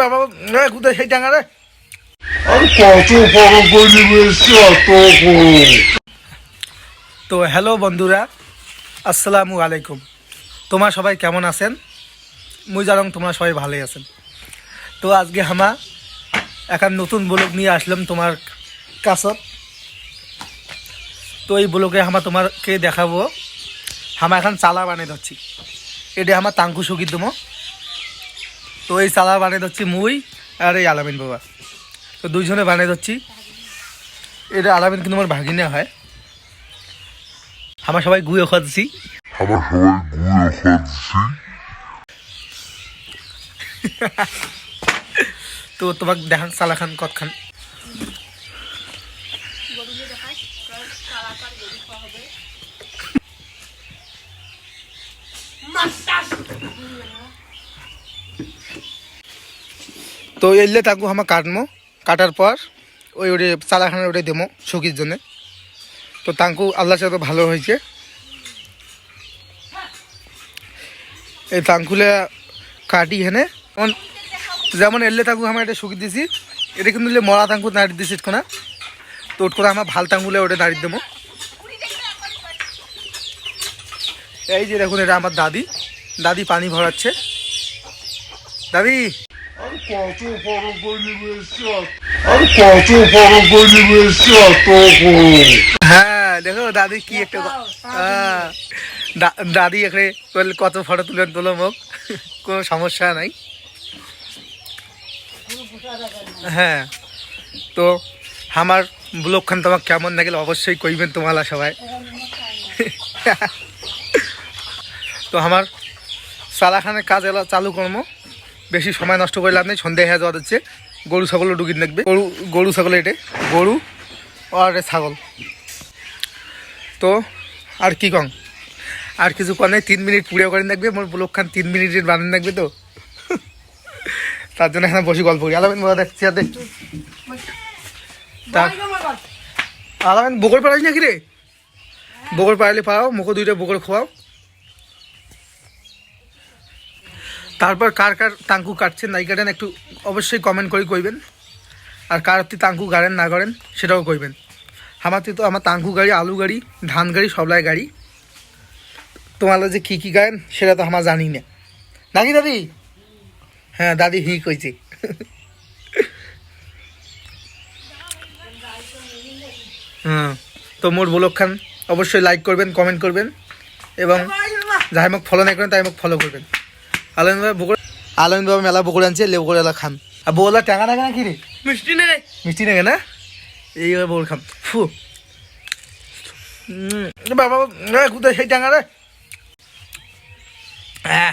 বাবা কোথায় সেই টাঙ্গা রে তো হ্যালো বন্ধুরা আসসালামু আলাইকুম। তোমার সবাই কেমন আছেন? মুই জানং তোমরা সবাই ভালোই আছেন। তো আজকে হামা এখন নতুন ব্লগ নিয়ে আসলাম তোমার কাছত তো এই ব্লগে হামা তোমাকে দেখাবো। হামা এখন চালা বানিয়ে ধরছি। এটা আমার তাঙ্কু সগির দমো। তো এই চালা বানিয়ে ধরছি মুই আর এই আলামিন বাবা। তো দুইজনে বানিয়ে ধরছি এটা আলামিন কিন্তু আমার ভাগিনা হয়। আমরা সবাই গুয়ে খাচ্ছি। আমার সবাই গুঁড়ো খাচ্ছি। তো তোমাকে দেখান সালা খান কত খান? তো এলে তাকে আমার কাটমো। কাটার পর ওই ওরে চালাখানা ওটা দেবো সখীর জন্যে। তো তাঙ্কু আল্লাহ সাথে ভালো হয়েছে। এই তাঙ্কুলে কাটি হেনে। যেমন এলে তাঙ্কু আমার এটা শুকিয়ে দিছি, এটা কিন্তু মরা তাঙ্কু নাড়ি দিছি কোনা তো ওট করে আমার ভালো তাঙ্কুলে ওটা নাড়ি দেবো এই যে দেখুন, এটা আমার দাদি। দাদি পানি ভরাচ্ছে। দাদি! হ্যাঁ দেখো দাদি কি একটা হ্যাঁ, দাদি এখানে কত ফটো তুলেন তোলো মুখ কোনো সমস্যা নাই। হ্যাঁ তো আমার ব্লগখান তোমার কেমন লাগলে অবশ্যই কইবেন তোমালা সবাই। তো আমার সালাখানের কাজ এলা চালু করব। বেশি সময় নষ্ট করে লাভ নেই, সন্ধ্যা হয়ে যাওয়া হচ্ছে গরু, ছাগলও ঢুকিয়ে দেখবে। গরু গরু, ছাগল এটে। গরু আর ছাগল। তো আর কি কং? আর কিছু কনে তিন মিনিট পুড়ে করে দেখবে, মোর ব্লক খান তিন মিনিটের বানান দেখবে তো। তার জন্য এখানে বসে গল্প করি। আলামেন বাবা দেখছি, আর আলামেন, বকর পাড়াই নাকি রে? বকর পাড়ালে পাও, মুখো দুইটা বকর খোয়াও। তারপর কার কার তাঙ্কু কাটছেন নাই কাটেন একটু অবশ্যই কমেন্ট করে কইবেন। আর কার আপনি তাঙ্কু গাড়েন না করেন, সেটাও কইবেন। আমাতে তো আমার তাঙ্কু গাড়ি, আলু গাড়ি, ধান গাড়ি, সবলাই গাড়ি। তোমার যে কী কী গায়েন, সেটা তো আমার জানি না। নাকি দাদি? হ্যাঁ দাদি হি কইছে। হ্যাঁ তো মোর ব্লগ খান, অবশ্যই লাইক করবেন কমেন্ট করবেন, এবং যাই মোক ফলো না করেন, তাই মোক ফলো করবেন। আলমিন বাবা বকুড়া আলমিন বাবা মেলা বকুড়া আনছে লেবু করে খান। আর বউলা টাকা না কি রে? মিষ্টি নেই মিষ্টি না? এই বউর খাম। ফু। বাবা কোথায় সেই টাঙা রে। হ্যাঁ।